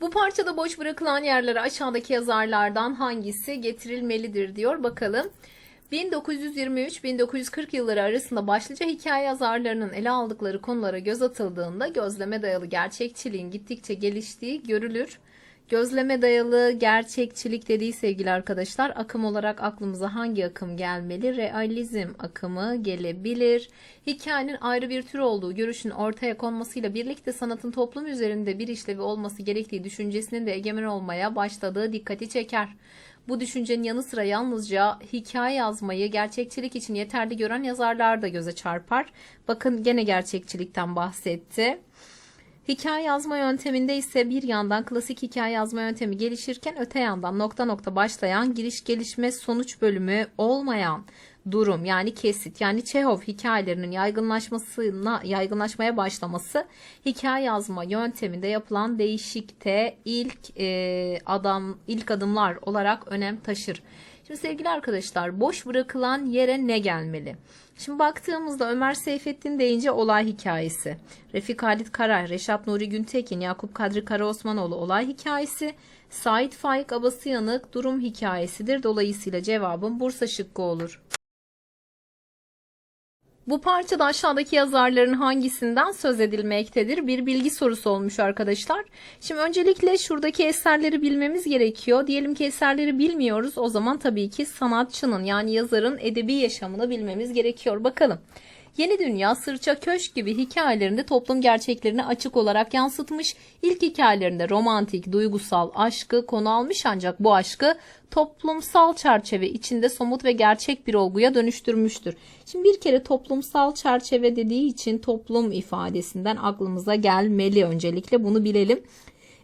Bu parçada boş bırakılan yerlere aşağıdaki yazarlardan hangisi getirilmelidir diyor. Bakalım. 1923-1940 yılları arasında başlıca hikaye yazarlarının ele aldıkları konulara göz atıldığında gözleme dayalı gerçekçiliğin gittikçe geliştiği görülür. Gözleme dayalı gerçekçilik dediği sevgili arkadaşlar akım olarak aklımıza hangi akım gelmeli? Realizm akımı gelebilir. Hikayenin ayrı bir tür olduğu görüşün ortaya konmasıyla birlikte sanatın toplum üzerinde bir işlevi olması gerektiği düşüncesinin de egemen olmaya başladığı dikkati çeker. Bu düşüncenin yanı sıra yalnızca hikaye yazmayı gerçekçilik için yeterli gören yazarlar da göze çarpar. Bakın gene gerçekçilikten bahsetti. Hikaye yazma yönteminde ise bir yandan klasik hikaye yazma yöntemi gelişirken öte yandan nokta nokta başlayan giriş gelişme sonuç bölümü olmayan durum yani kesit yani Çehov hikayelerinin yaygınlaşmasına yaygınlaşmaya başlaması hikaye yazma yönteminde yapılan değişikte ilk e, adam ilk adımlar olarak önem taşır. Şimdi sevgili arkadaşlar boş bırakılan yere ne gelmeli? Şimdi baktığımızda Ömer Seyfettin deyince olay hikayesi. Refik Halit Kara, Reşat Nuri Güntekin, Yakup Kadri Karaosmanoğlu olay hikayesi. Sait Faik Abasıyanık durum hikayesidir. Dolayısıyla cevabım Bursa şıkkı olur. Bu parçada aşağıdaki yazarların hangisinden söz edilmektedir? Bir bilgi sorusu olmuş arkadaşlar. Şimdi öncelikle şuradaki eserleri bilmemiz gerekiyor. Diyelim ki eserleri bilmiyoruz. O zaman tabii ki sanatçının yani yazarın edebi yaşamını bilmemiz gerekiyor. Bakalım. Yeni Dünya, Sırça Köşk gibi hikayelerinde toplum gerçeklerini açık olarak yansıtmış. İlk hikayelerinde romantik, duygusal aşkı konu almış ancak bu aşkı toplumsal çerçeve içinde somut ve gerçek bir olguya dönüştürmüştür. Şimdi bir kere toplumsal çerçeve dediği için toplum ifadesinden aklımıza gelmeli öncelikle bunu bilelim.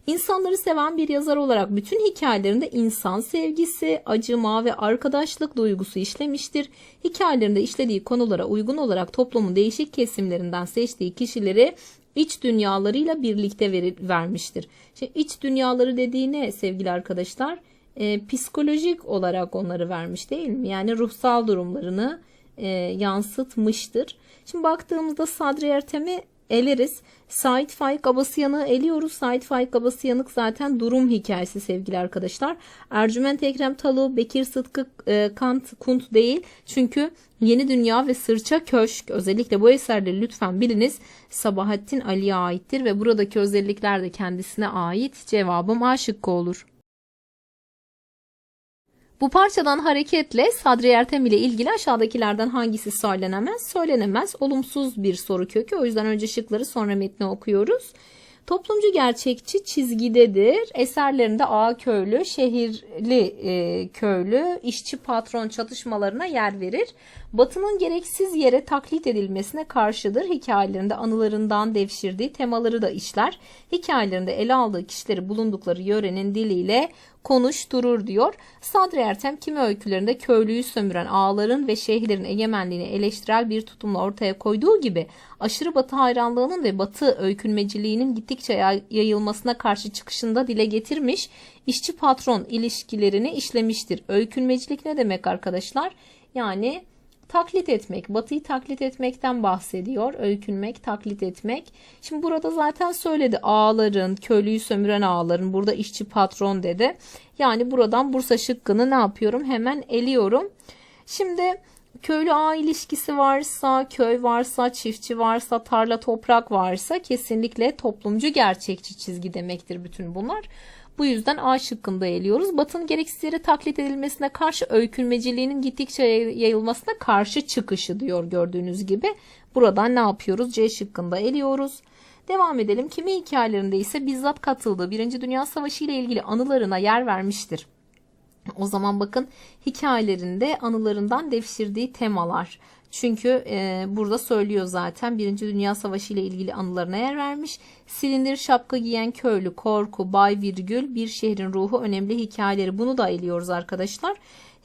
İnsanları seven bir yazar olarak bütün hikayelerinde insan sevgisi, acıma ve arkadaşlık duygusu işlemiştir. Hikayelerinde işlediği konulara uygun olarak toplumun değişik kesimlerinden seçtiği kişileri iç dünyalarıyla birlikte verir, vermiştir. Şimdi iç dünyaları dediği ne sevgili arkadaşlar? E, psikolojik olarak onları vermiş değil mi? Yani ruhsal durumlarını e, yansıtmıştır. Şimdi baktığımızda Sadri Ertem'i eleriz. Sait Faik Abasıyan'ı eliyoruz. Sait Faik Abasıyanık zaten durum hikayesi sevgili arkadaşlar. Ercüment Ekrem Talu, Bekir Sıtkı e, Kant, Kunt değil. Çünkü Yeni Dünya ve Sırça Köşk özellikle bu eserleri lütfen biliniz. Sabahattin Ali'ye aittir ve buradaki özellikler de kendisine ait. Cevabım A şıkkı olur. Bu parçadan hareketle Sadri Ertem ile ilgili aşağıdakilerden hangisi söylenemez? Söylenemez. Olumsuz bir soru kökü. O yüzden önce şıkları sonra metni okuyoruz. Toplumcu gerçekçi çizgidedir. Eserlerinde ağa köylü, şehirli e, köylü, işçi patron çatışmalarına yer verir. Batı'nın gereksiz yere taklit edilmesine karşıdır. Hikayelerinde anılarından devşirdiği temaları da işler. Hikayelerinde ele aldığı kişileri bulundukları yörenin diliyle konuşturur diyor. Sadri Ertem kimi öykülerinde köylüyü sömüren ağların ve şeyhlerin egemenliğini eleştirel bir tutumla ortaya koyduğu gibi aşırı batı hayranlığının ve batı öykünmeciliğinin gittikçe yayılmasına karşı çıkışında dile getirmiş, işçi patron ilişkilerini işlemiştir. Öykünmecilik ne demek arkadaşlar? Yani taklit etmek, batıyı taklit etmekten bahsediyor. Öykünmek, taklit etmek. Şimdi burada zaten söyledi ağların, köylüyü sömüren ağların, burada işçi patron dedi. Yani buradan Bursa şıkkını ne yapıyorum? Hemen eliyorum. Şimdi köylü ağ ilişkisi varsa, köy varsa, çiftçi varsa, tarla toprak varsa kesinlikle toplumcu gerçekçi çizgi demektir bütün bunlar. Bu yüzden A şıkkında eliyoruz. Batının gereksiz yere taklit edilmesine karşı öykünmeciliğinin gittikçe yayılmasına karşı çıkışı diyor gördüğünüz gibi. Buradan ne yapıyoruz? C şıkkında eliyoruz. Devam edelim. Kimi hikayelerinde ise bizzat katıldığı Birinci Dünya Savaşı ile ilgili anılarına yer vermiştir. O zaman bakın hikayelerinde anılarından devşirdiği temalar. Çünkü e, burada söylüyor zaten Birinci Dünya Savaşı ile ilgili anılarına yer vermiş. Silindir şapka giyen köylü, korku, bay virgül, bir şehrin ruhu önemli hikayeleri. Bunu da eliyoruz arkadaşlar.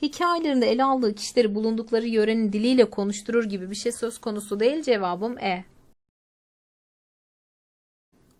Hikayelerinde ele aldığı kişileri bulundukları yörenin diliyle konuşturur gibi bir şey söz konusu değil. Cevabım E.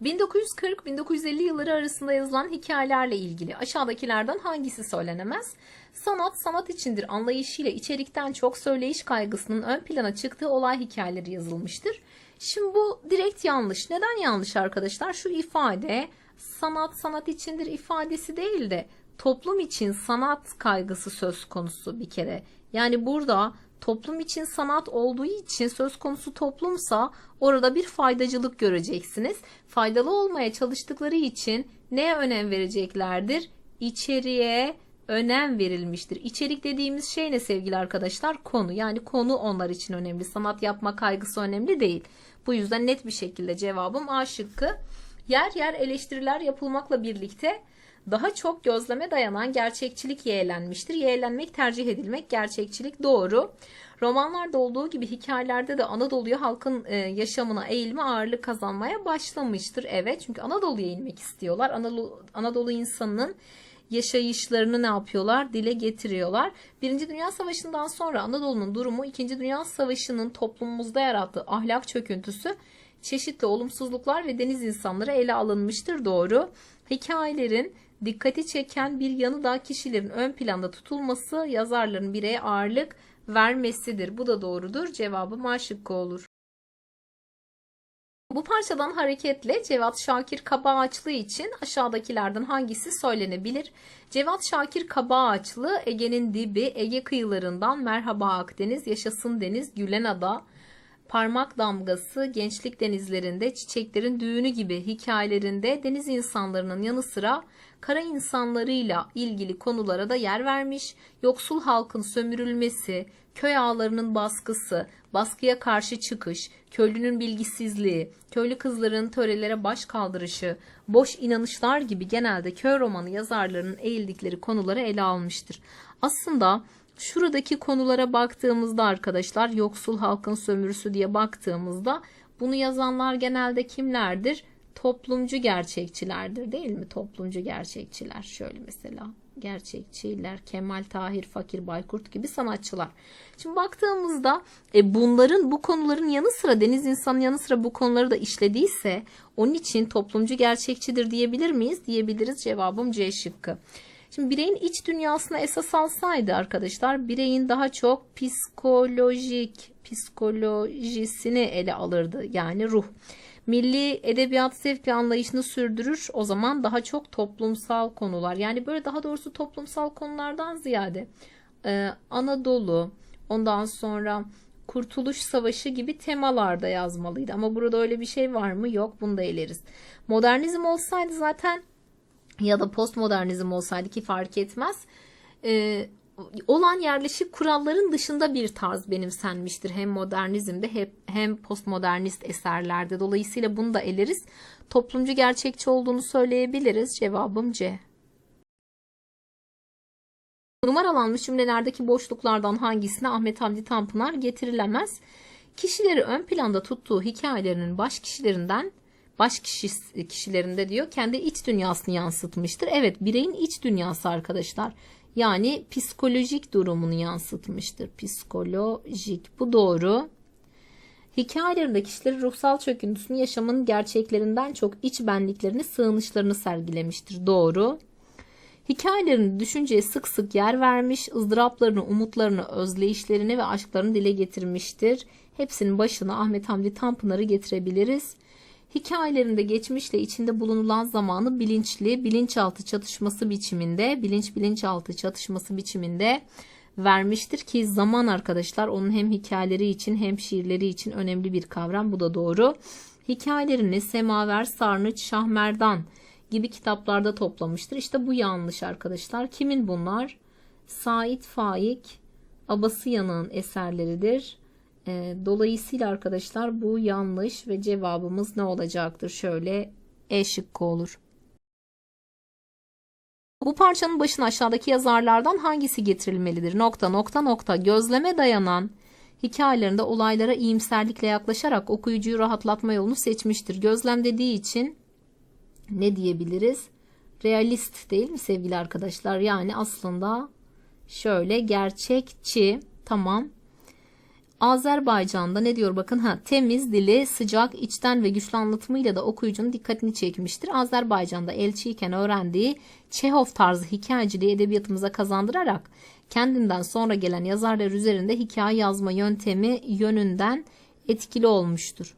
1940-1950 yılları arasında yazılan hikayelerle ilgili aşağıdakilerden hangisi söylenemez? Sanat, sanat içindir anlayışıyla içerikten çok söyleyiş kaygısının ön plana çıktığı olay hikayeleri yazılmıştır. Şimdi bu direkt yanlış. Neden yanlış arkadaşlar? Şu ifade sanat sanat içindir ifadesi değil de toplum için sanat kaygısı söz konusu bir kere. Yani burada toplum için sanat olduğu için söz konusu toplumsa orada bir faydacılık göreceksiniz. Faydalı olmaya çalıştıkları için neye önem vereceklerdir? İçeriğe önem verilmiştir. İçerik dediğimiz şey ne sevgili arkadaşlar? Konu. Yani konu onlar için önemli. Sanat yapma kaygısı önemli değil. Bu yüzden net bir şekilde cevabım A şıkkı. Yer yer eleştiriler yapılmakla birlikte daha çok gözleme dayanan gerçekçilik yeğlenmiştir. Yeğlenmek tercih edilmek, gerçekçilik doğru. Romanlarda olduğu gibi hikayelerde de Anadolu'ya halkın e, yaşamına eğilme ağırlık kazanmaya başlamıştır. Evet çünkü Anadolu'ya inmek istiyorlar. Anadolu, Anadolu insanının yaşayışlarını ne yapıyorlar? Dile getiriyorlar. Birinci Dünya Savaşı'ndan sonra Anadolu'nun durumu İkinci Dünya Savaşı'nın toplumumuzda yarattığı ahlak çöküntüsü çeşitli olumsuzluklar ve deniz insanları ele alınmıştır doğru. Hikayelerin dikkati çeken bir yanı da kişilerin ön planda tutulması, yazarların bireye ağırlık vermesidir. Bu da doğrudur. Cevabı A olur. Bu parçadan hareketle Cevat Şakir Kabaağaçlı için aşağıdakilerden hangisi söylenebilir? Cevat Şakir Kabaağaçlı Ege'nin dibi, Ege kıyılarından Merhaba Akdeniz, Yaşasın Deniz, Gülenada, Parmak Damgası, Gençlik Denizlerinde, Çiçeklerin Düğünü gibi hikayelerinde deniz insanlarının yanı sıra kara insanlarıyla ilgili konulara da yer vermiş. Yoksul halkın sömürülmesi, köy ağlarının baskısı, baskıya karşı çıkış, köylünün bilgisizliği, köylü kızların törelere baş kaldırışı, boş inanışlar gibi genelde köy romanı yazarlarının eğildikleri konuları ele almıştır. Aslında şuradaki konulara baktığımızda arkadaşlar yoksul halkın sömürüsü diye baktığımızda bunu yazanlar genelde kimlerdir? Toplumcu gerçekçilerdir değil mi? Toplumcu gerçekçiler şöyle mesela gerçekçiler, Kemal Tahir, Fakir Baykurt gibi sanatçılar. Şimdi baktığımızda e, bunların bu konuların yanı sıra deniz insanın yanı sıra bu konuları da işlediyse onun için toplumcu gerçekçidir diyebilir miyiz? Diyebiliriz. Cevabım C şıkkı. Şimdi bireyin iç dünyasına esas alsaydı arkadaşlar bireyin daha çok psikolojik psikolojisini ele alırdı. Yani ruh. Milli edebiyat zevk ve anlayışını sürdürür. O zaman daha çok toplumsal konular. Yani böyle daha doğrusu toplumsal konulardan ziyade e, Anadolu, ondan sonra Kurtuluş Savaşı gibi temalarda yazmalıydı. Ama burada öyle bir şey var mı? Yok. Bunu da eleriz. Modernizm olsaydı zaten ya da postmodernizm olsaydı ki fark etmez. E, olan yerleşik kuralların dışında bir tarz benimsenmiştir. Hem modernizmde hem, hem postmodernist eserlerde. Dolayısıyla bunu da eleriz. Toplumcu gerçekçi olduğunu söyleyebiliriz. Cevabım C. Numaralanmış cümlelerdeki boşluklardan hangisine Ahmet Hamdi Tanpınar getirilemez? Kişileri ön planda tuttuğu hikayelerinin baş kişilerinden baş kişi, kişilerinde diyor kendi iç dünyasını yansıtmıştır. Evet bireyin iç dünyası arkadaşlar. Yani psikolojik durumunu yansıtmıştır. Psikolojik. Bu doğru. Hikayelerinde kişileri ruhsal çöküntüsünü yaşamın gerçeklerinden çok iç benliklerini, sığınışlarını sergilemiştir. Doğru. Hikayelerinde düşünceye sık sık yer vermiş, ızdıraplarını, umutlarını, özleyişlerini ve aşklarını dile getirmiştir. Hepsinin başına Ahmet Hamdi Tanpınar'ı getirebiliriz. Hikayelerinde geçmişle içinde bulunulan zamanı bilinçli, bilinçaltı çatışması biçiminde, bilinç bilinçaltı çatışması biçiminde vermiştir ki zaman arkadaşlar onun hem hikayeleri için hem şiirleri için önemli bir kavram. Bu da doğru. Hikayelerini Semaver, Sarnıç, Şahmerdan gibi kitaplarda toplamıştır. İşte bu yanlış arkadaşlar. Kimin bunlar? Sait Faik, Abası Yanık'ın eserleridir. E, dolayısıyla arkadaşlar bu yanlış ve cevabımız ne olacaktır? Şöyle E şıkkı olur. Bu parçanın başına aşağıdaki yazarlardan hangisi getirilmelidir? Nokta nokta nokta gözleme dayanan hikayelerinde olaylara iyimserlikle yaklaşarak okuyucuyu rahatlatma yolunu seçmiştir. Gözlem dediği için ne diyebiliriz? Realist değil mi sevgili arkadaşlar? Yani aslında şöyle gerçekçi tamam Azerbaycan'da ne diyor bakın ha temiz dili sıcak içten ve güçlü anlatımıyla da okuyucunun dikkatini çekmiştir. Azerbaycan'da elçiyken öğrendiği Çehov tarzı hikayeciliği edebiyatımıza kazandırarak kendinden sonra gelen yazarlar üzerinde hikaye yazma yöntemi yönünden etkili olmuştur.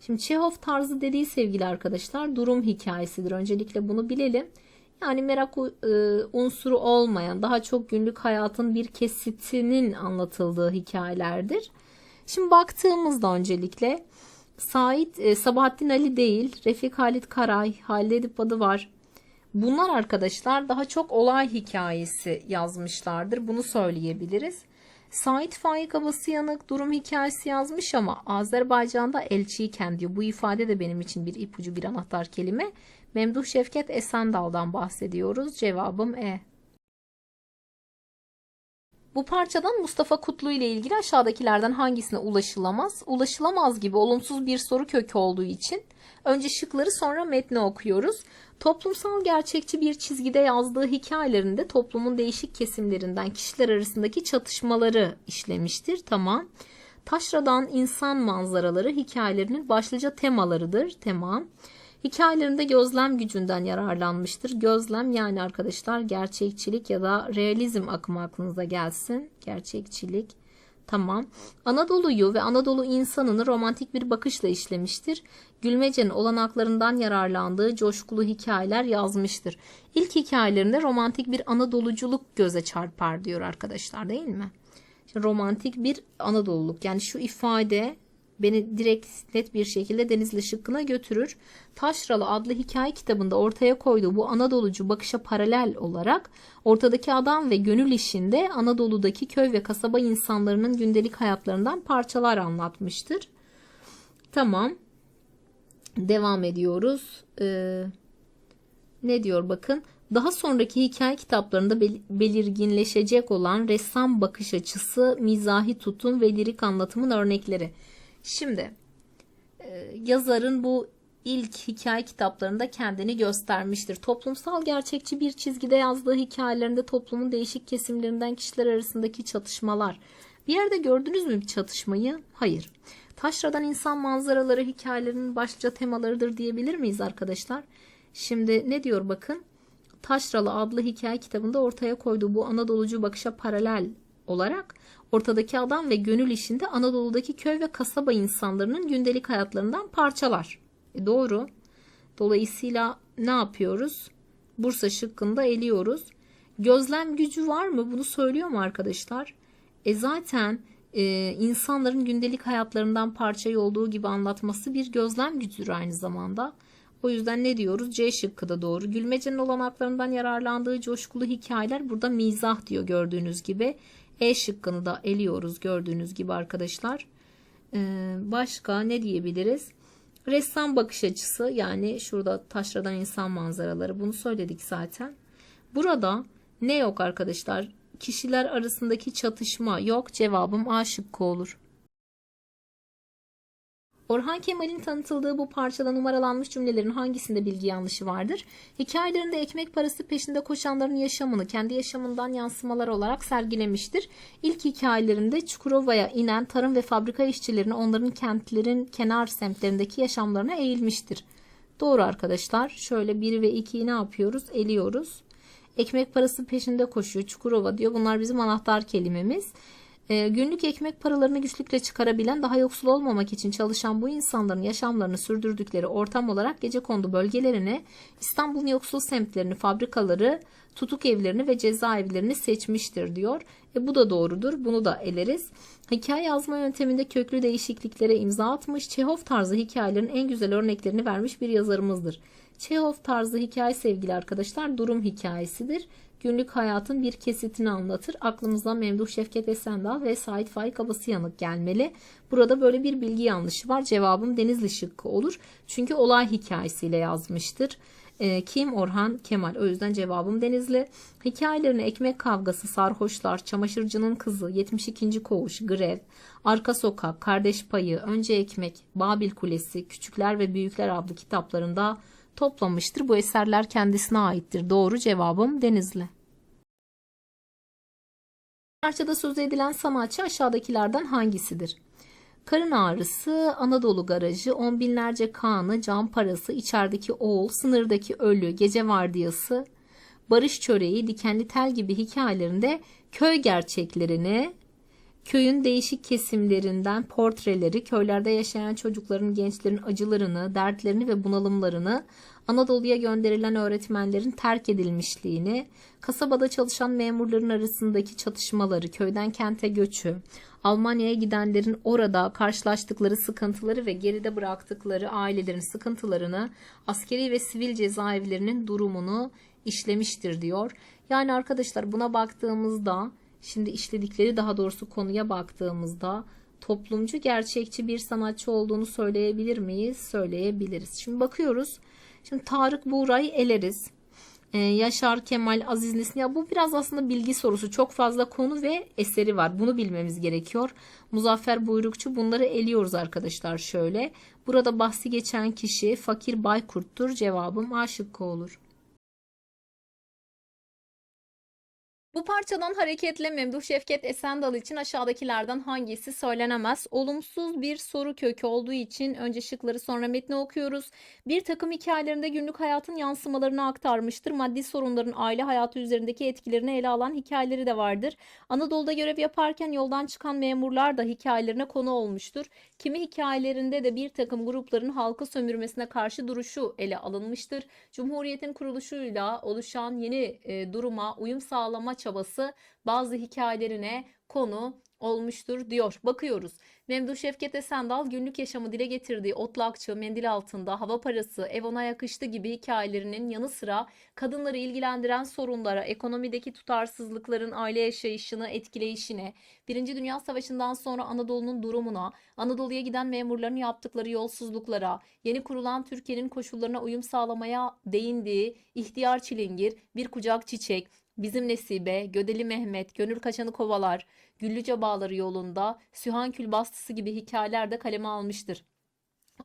Şimdi Çehov tarzı dediği sevgili arkadaşlar durum hikayesidir. Öncelikle bunu bilelim. Yani merak e, unsuru olmayan, daha çok günlük hayatın bir kesitinin anlatıldığı hikayelerdir. Şimdi baktığımızda öncelikle Sait e, Sabahattin Ali değil, Refik Halit Karay, Halide Edip adı var. Bunlar arkadaşlar daha çok olay hikayesi yazmışlardır. Bunu söyleyebiliriz. Sait Faik Abasıyanık durum hikayesi yazmış ama Azerbaycan'da elçiyken diyor. Bu ifade de benim için bir ipucu bir anahtar kelime. Memduh Şevket Esendal'dan bahsediyoruz. Cevabım E. Bu parçadan Mustafa Kutlu ile ilgili aşağıdakilerden hangisine ulaşılamaz? Ulaşılamaz gibi olumsuz bir soru kökü olduğu için önce şıkları sonra metni okuyoruz. Toplumsal gerçekçi bir çizgide yazdığı hikayelerinde toplumun değişik kesimlerinden kişiler arasındaki çatışmaları işlemiştir. Tamam. Taşradan insan manzaraları hikayelerinin başlıca temalarıdır. Tamam. Hikayelerinde gözlem gücünden yararlanmıştır. Gözlem yani arkadaşlar gerçekçilik ya da realizm akımı aklınıza gelsin. Gerçekçilik. Tamam. Anadolu'yu ve Anadolu insanını romantik bir bakışla işlemiştir. Gülmece'nin olanaklarından yararlandığı coşkulu hikayeler yazmıştır. İlk hikayelerinde romantik bir Anadoluculuk göze çarpar diyor arkadaşlar değil mi? Romantik bir Anadoluluk yani şu ifade beni direkt net bir şekilde Denizli şıkkına götürür. Taşralı adlı hikaye kitabında ortaya koyduğu bu Anadolucu bakışa paralel olarak ortadaki adam ve gönül işinde Anadolu'daki köy ve kasaba insanlarının gündelik hayatlarından parçalar anlatmıştır. Tamam. Devam ediyoruz. Ee, ne diyor bakın. Daha sonraki hikaye kitaplarında belirginleşecek olan ressam bakış açısı, mizahi tutum ve lirik anlatımın örnekleri. Şimdi e, yazarın bu ilk hikaye kitaplarında kendini göstermiştir. Toplumsal gerçekçi bir çizgide yazdığı hikayelerinde toplumun değişik kesimlerinden kişiler arasındaki çatışmalar. Bir yerde gördünüz mü bir çatışmayı? Hayır. Taşradan insan manzaraları hikayelerinin başlıca temalarıdır diyebilir miyiz arkadaşlar? Şimdi ne diyor bakın. Taşralı adlı hikaye kitabında ortaya koyduğu bu Anadolucu bakışa paralel olarak ortadaki adam ve gönül işinde Anadolu'daki köy ve kasaba insanlarının gündelik hayatlarından parçalar. E doğru. Dolayısıyla ne yapıyoruz? Bursa şıkkında eliyoruz. Gözlem gücü var mı? Bunu söylüyor mu arkadaşlar? E zaten e, insanların gündelik hayatlarından parçayı olduğu gibi anlatması bir gözlem gücüdür aynı zamanda. O yüzden ne diyoruz? C şıkkı da doğru. Gülmece'nin olanaklarından yararlandığı coşkulu hikayeler burada mizah diyor gördüğünüz gibi. E şıkkını da eliyoruz gördüğünüz gibi arkadaşlar. Ee, başka ne diyebiliriz? Ressam bakış açısı yani şurada taşradan insan manzaraları bunu söyledik zaten. Burada ne yok arkadaşlar? Kişiler arasındaki çatışma yok. Cevabım A şıkkı olur. Orhan Kemal'in tanıtıldığı bu parçada numaralanmış cümlelerin hangisinde bilgi yanlışı vardır? Hikayelerinde ekmek parası peşinde koşanların yaşamını kendi yaşamından yansımalar olarak sergilemiştir. İlk hikayelerinde Çukurova'ya inen tarım ve fabrika işçilerini onların kentlerin kenar semtlerindeki yaşamlarına eğilmiştir. Doğru arkadaşlar. Şöyle 1 ve 2'yi ne yapıyoruz? Eliyoruz. Ekmek parası peşinde koşuyor. Çukurova diyor. Bunlar bizim anahtar kelimemiz. E, günlük ekmek paralarını güçlükle çıkarabilen, daha yoksul olmamak için çalışan bu insanların yaşamlarını sürdürdükleri ortam olarak gece kondu bölgelerini, İstanbul'un yoksul semtlerini, fabrikaları, tutuk evlerini ve cezaevlerini seçmiştir diyor. E, bu da doğrudur. Bunu da eleriz. Hikaye yazma yönteminde köklü değişikliklere imza atmış, Çehov tarzı hikayelerin en güzel örneklerini vermiş bir yazarımızdır. Çehov tarzı hikaye sevgili arkadaşlar durum hikayesidir günlük hayatın bir kesitini anlatır. Aklımıza Memduh Şevket Esendal ve Said Faik Abasıyanık gelmeli. Burada böyle bir bilgi yanlışı var. Cevabım Denizli şıkkı olur. Çünkü olay hikayesiyle yazmıştır. E, kim? Orhan Kemal. O yüzden cevabım Denizli. Hikayelerini Ekmek Kavgası, Sarhoşlar, Çamaşırcının Kızı, 72. Koğuş, Grev, Arka Sokak, Kardeş Payı, Önce Ekmek, Babil Kulesi, Küçükler ve Büyükler adlı kitaplarında toplamıştır. Bu eserler kendisine aittir. Doğru cevabım Denizli. Parçada söz edilen sanatçı aşağıdakilerden hangisidir? Karın ağrısı, Anadolu garajı, on binlerce kanı, can parası, içerideki oğul, sınırdaki ölü, gece vardiyası, barış çöreği, dikenli tel gibi hikayelerinde köy gerçeklerini Köyün değişik kesimlerinden portreleri, köylerde yaşayan çocukların, gençlerin acılarını, dertlerini ve bunalımlarını, Anadolu'ya gönderilen öğretmenlerin terk edilmişliğini, kasabada çalışan memurların arasındaki çatışmaları, köyden kente göçü, Almanya'ya gidenlerin orada karşılaştıkları sıkıntıları ve geride bıraktıkları ailelerin sıkıntılarını, askeri ve sivil cezaevlerinin durumunu işlemiştir diyor. Yani arkadaşlar buna baktığımızda şimdi işledikleri daha doğrusu konuya baktığımızda toplumcu gerçekçi bir sanatçı olduğunu söyleyebilir miyiz? Söyleyebiliriz. Şimdi bakıyoruz. Şimdi Tarık Buğra'yı eleriz. Ee, Yaşar Kemal Aziz Nesin ya bu biraz aslında bilgi sorusu. Çok fazla konu ve eseri var. Bunu bilmemiz gerekiyor. Muzaffer Buyrukçu bunları eliyoruz arkadaşlar şöyle. Burada bahsi geçen kişi Fakir Baykurt'tur. Cevabım A şıkkı olur. Bu parçadan hareketle Memduh Şevket Esendal için aşağıdakilerden hangisi söylenemez? Olumsuz bir soru kökü olduğu için önce şıkları sonra metni okuyoruz. Bir takım hikayelerinde günlük hayatın yansımalarını aktarmıştır. Maddi sorunların aile hayatı üzerindeki etkilerini ele alan hikayeleri de vardır. Anadolu'da görev yaparken yoldan çıkan memurlar da hikayelerine konu olmuştur. Kimi hikayelerinde de bir takım grupların halkı sömürmesine karşı duruşu ele alınmıştır. Cumhuriyetin kuruluşuyla oluşan yeni e, duruma uyum sağlama çabası bazı hikayelerine konu olmuştur diyor. Bakıyoruz. Memduh Şevket Esendal günlük yaşamı dile getirdiği otlakçı, mendil altında, hava parası, ev ona yakıştı gibi hikayelerinin yanı sıra kadınları ilgilendiren sorunlara, ekonomideki tutarsızlıkların aile yaşayışını etkileyişine, Birinci Dünya Savaşı'ndan sonra Anadolu'nun durumuna, Anadolu'ya giden memurların yaptıkları yolsuzluklara, yeni kurulan Türkiye'nin koşullarına uyum sağlamaya değindiği ihtiyar çilingir, bir kucak çiçek, Bizim Nesibe, Gödeli Mehmet, Gönül Kaçanı Kovalar, Güllüce Bağları yolunda, Sühan Külbastısı gibi hikayeler de kaleme almıştır.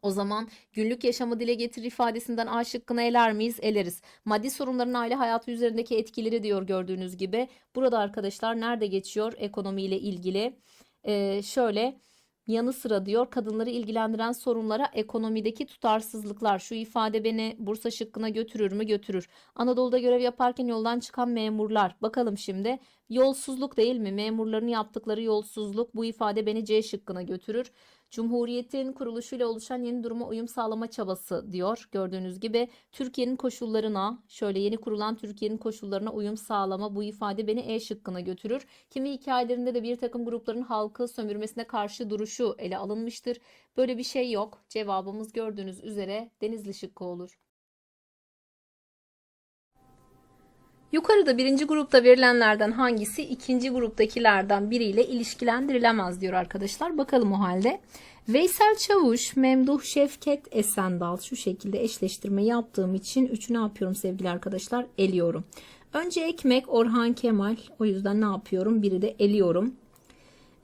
O zaman günlük yaşamı dile getir ifadesinden A şıkkını eler miyiz? Eleriz. Maddi sorunların aile hayatı üzerindeki etkileri diyor gördüğünüz gibi. Burada arkadaşlar nerede geçiyor ekonomiyle ilgili? Ee, şöyle yanı sıra diyor kadınları ilgilendiren sorunlara ekonomideki tutarsızlıklar. Şu ifade beni Bursa şıkkına götürür mü? Götürür. Anadolu'da görev yaparken yoldan çıkan memurlar. Bakalım şimdi. Yolsuzluk değil mi? Memurların yaptıkları yolsuzluk. Bu ifade beni C şıkkına götürür. Cumhuriyetin kuruluşuyla oluşan yeni duruma uyum sağlama çabası diyor. Gördüğünüz gibi Türkiye'nin koşullarına, şöyle yeni kurulan Türkiye'nin koşullarına uyum sağlama bu ifade beni E şıkkına götürür. Kimi hikayelerinde de bir takım grupların halkı sömürmesine karşı duruşu ele alınmıştır. Böyle bir şey yok. Cevabımız gördüğünüz üzere Denizli şıkkı olur. Yukarıda birinci grupta verilenlerden hangisi ikinci gruptakilerden biriyle ilişkilendirilemez diyor arkadaşlar. Bakalım o halde. Veysel Çavuş, Memduh Şevket Esendal şu şekilde eşleştirme yaptığım için üçü ne yapıyorum sevgili arkadaşlar? Eliyorum. Önce ekmek Orhan Kemal. O yüzden ne yapıyorum? Biri de eliyorum.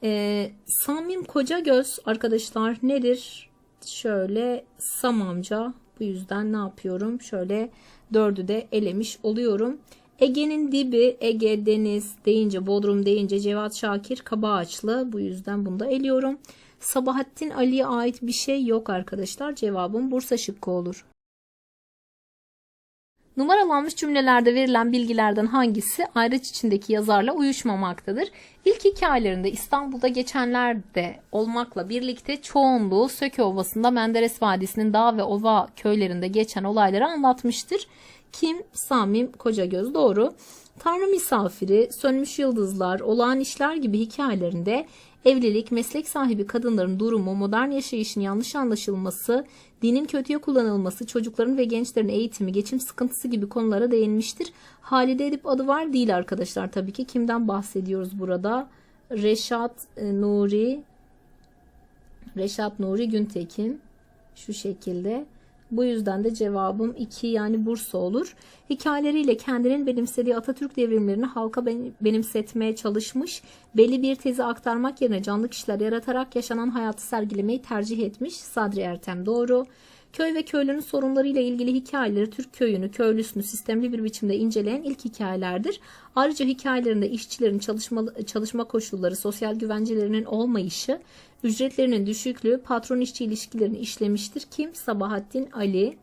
Ee, Samim Kocagöz arkadaşlar nedir? Şöyle Sam amca. Bu yüzden ne yapıyorum? Şöyle dördü de elemiş oluyorum. Ege'nin dibi Ege Deniz deyince Bodrum deyince Cevat Şakir Kabaağaçlı. Bu yüzden bunu da eliyorum. Sabahattin Ali'ye ait bir şey yok arkadaşlar. Cevabım Bursa şıkkı olur. Numaralanmış cümlelerde verilen bilgilerden hangisi ayraç içindeki yazarla uyuşmamaktadır? İlk hikayelerinde İstanbul'da geçenlerde olmakla birlikte çoğunluğu Söke Ovası'nda Menderes Vadisi'nin dağ ve ova köylerinde geçen olayları anlatmıştır. Kim? Samim Kocagöz doğru. Tanrı misafiri, sönmüş yıldızlar, olağan işler gibi hikayelerinde evlilik, meslek sahibi kadınların durumu, modern yaşayışın yanlış anlaşılması, dinin kötüye kullanılması, çocukların ve gençlerin eğitimi, geçim sıkıntısı gibi konulara değinmiştir. Halide Edip adı var değil arkadaşlar tabii ki. Kimden bahsediyoruz burada? Reşat e, Nuri Reşat Nuri Güntekin şu şekilde. Bu yüzden de cevabım 2 yani Bursa olur. Hikayeleriyle kendinin benimsediği Atatürk devrimlerini halka benimsetmeye çalışmış, belli bir tezi aktarmak yerine canlı kişiler yaratarak yaşanan hayatı sergilemeyi tercih etmiş. Sadri Ertem doğru. Köy ve köylünün sorunlarıyla ilgili hikayeleri Türk köyünü, köylüsünü sistemli bir biçimde inceleyen ilk hikayelerdir. Ayrıca hikayelerinde işçilerin çalışma, çalışma koşulları, sosyal güvencelerinin olmayışı, ücretlerinin düşüklüğü, patron işçi ilişkilerini işlemiştir. Kim? Sabahattin Ali.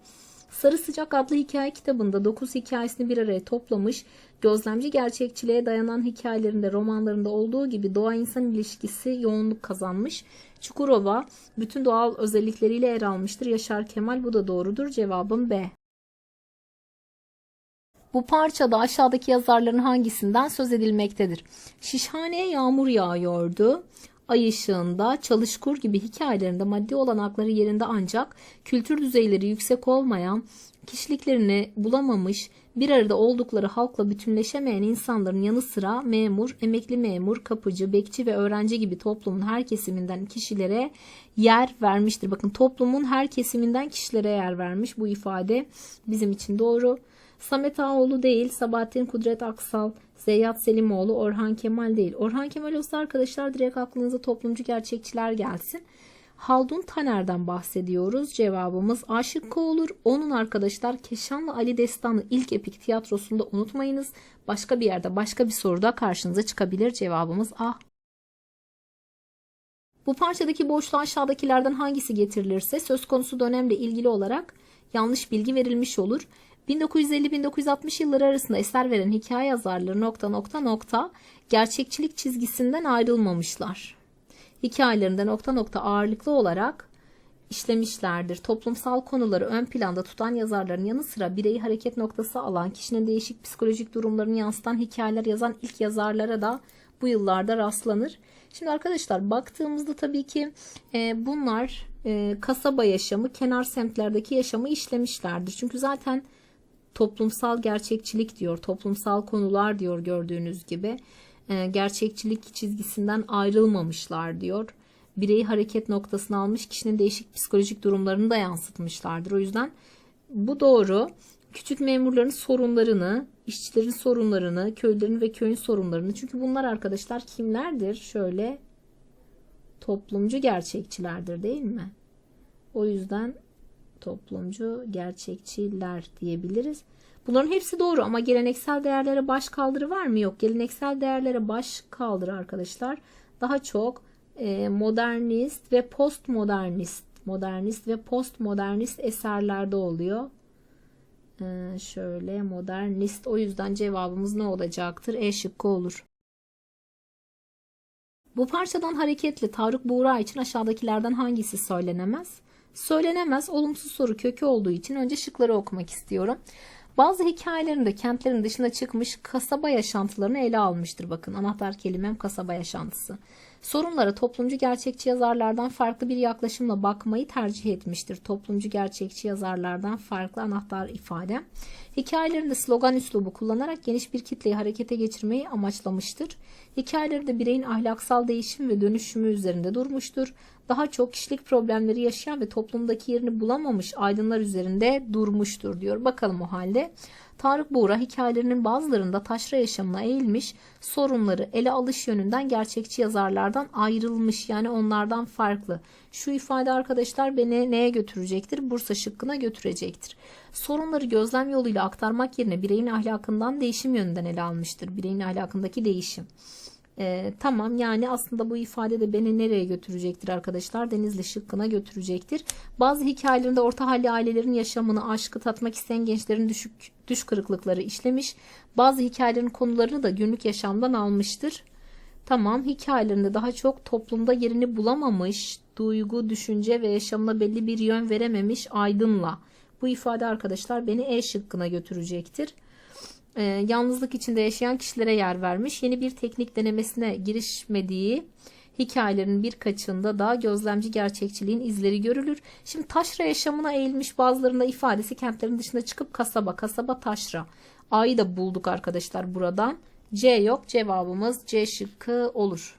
Sarı Sıcak adlı hikaye kitabında 9 hikayesini bir araya toplamış, gözlemci gerçekçiliğe dayanan hikayelerinde, romanlarında olduğu gibi doğa insan ilişkisi yoğunluk kazanmış. Çukurova bütün doğal özellikleriyle yer almıştır. Yaşar Kemal bu da doğrudur. Cevabım B. Bu parçada aşağıdaki yazarların hangisinden söz edilmektedir? Şişhaneye yağmur yağıyordu. Ay ışığında, çalışkur gibi hikayelerinde maddi olanakları yerinde ancak kültür düzeyleri yüksek olmayan, kişiliklerini bulamamış, bir arada oldukları halkla bütünleşemeyen insanların yanı sıra memur, emekli memur, kapıcı, bekçi ve öğrenci gibi toplumun her kesiminden kişilere yer vermiştir. Bakın toplumun her kesiminden kişilere yer vermiş. Bu ifade bizim için doğru. Samet Ağoğlu değil, Sabahattin Kudret Aksal, Zeyyat Selimoğlu, Orhan Kemal değil. Orhan Kemal olsa arkadaşlar direkt aklınıza toplumcu gerçekçiler gelsin. Haldun Taner'den bahsediyoruz. Cevabımız A olur. Onun arkadaşlar Keşanlı Ali Destanı ilk epik tiyatrosunda unutmayınız. Başka bir yerde başka bir soruda karşınıza çıkabilir. Cevabımız A. Bu parçadaki boşluğa aşağıdakilerden hangisi getirilirse söz konusu dönemle ilgili olarak yanlış bilgi verilmiş olur. 1950-1960 yılları arasında eser veren hikaye yazarları nokta nokta nokta gerçekçilik çizgisinden ayrılmamışlar. Hikayelerinde nokta nokta ağırlıklı olarak işlemişlerdir. Toplumsal konuları ön planda tutan yazarların yanı sıra bireyi hareket noktası alan, kişinin değişik psikolojik durumlarını yansıtan hikayeler yazan ilk yazarlara da bu yıllarda rastlanır. Şimdi arkadaşlar baktığımızda tabii ki e, bunlar e, kasaba yaşamı, kenar semtlerdeki yaşamı işlemişlerdir. Çünkü zaten toplumsal gerçekçilik diyor, toplumsal konular diyor gördüğünüz gibi. E, gerçekçilik çizgisinden ayrılmamışlar diyor. Bireyi hareket noktasına almış kişinin değişik psikolojik durumlarını da yansıtmışlardır. O yüzden bu doğru. Küçük memurların sorunlarını, işçilerin sorunlarını, köylerin ve köyün sorunlarını. Çünkü bunlar arkadaşlar kimlerdir? Şöyle toplumcu gerçekçilerdir değil mi? O yüzden toplumcu gerçekçiler diyebiliriz. Bunların hepsi doğru ama geleneksel değerlere baş kaldırı var mı? Yok. Geleneksel değerlere baş kaldırı arkadaşlar daha çok e, modernist ve postmodernist, modernist ve postmodernist eserlerde oluyor. Ee, şöyle modernist. O yüzden cevabımız ne olacaktır? E şıkkı olur. Bu parçadan hareketle Tarık Buğra için aşağıdakilerden hangisi söylenemez? Söylenemez olumsuz soru kökü olduğu için önce şıkları okumak istiyorum. Bazı hikayelerinde kentlerin dışına çıkmış kasaba yaşantılarını ele almıştır. Bakın anahtar kelimem kasaba yaşantısı. Sorunlara toplumcu gerçekçi yazarlardan farklı bir yaklaşımla bakmayı tercih etmiştir. Toplumcu gerçekçi yazarlardan farklı anahtar ifade. Hikayelerinde slogan üslubu kullanarak geniş bir kitleyi harekete geçirmeyi amaçlamıştır. Hikayelerinde bireyin ahlaksal değişim ve dönüşümü üzerinde durmuştur. Daha çok kişilik problemleri yaşayan ve toplumdaki yerini bulamamış aydınlar üzerinde durmuştur diyor. Bakalım o halde. Tarık Buğra hikayelerinin bazılarında taşra yaşamına eğilmiş, sorunları ele alış yönünden gerçekçi yazarlardan ayrılmış yani onlardan farklı. Şu ifade arkadaşlar beni neye götürecektir? Bursa şıkkına götürecektir. Sorunları gözlem yoluyla aktarmak yerine bireyin ahlakından değişim yönünden ele almıştır. Bireyin ahlakındaki değişim. Ee, tamam yani aslında bu ifade de beni nereye götürecektir arkadaşlar? Denizli şıkkına götürecektir. Bazı hikayelerinde orta halli ailelerin yaşamını, aşkı tatmak isteyen gençlerin düşük düş kırıklıkları işlemiş. Bazı hikayelerin konularını da günlük yaşamdan almıştır. Tamam hikayelerinde daha çok toplumda yerini bulamamış, duygu, düşünce ve yaşamına belli bir yön verememiş aydınla. Bu ifade arkadaşlar beni E şıkkına götürecektir e, yalnızlık içinde yaşayan kişilere yer vermiş. Yeni bir teknik denemesine girişmediği hikayelerin birkaçında da gözlemci gerçekçiliğin izleri görülür. Şimdi taşra yaşamına eğilmiş bazılarında ifadesi kentlerin dışına çıkıp kasaba, kasaba taşra. A'yı da bulduk arkadaşlar buradan. C yok cevabımız C şıkkı olur.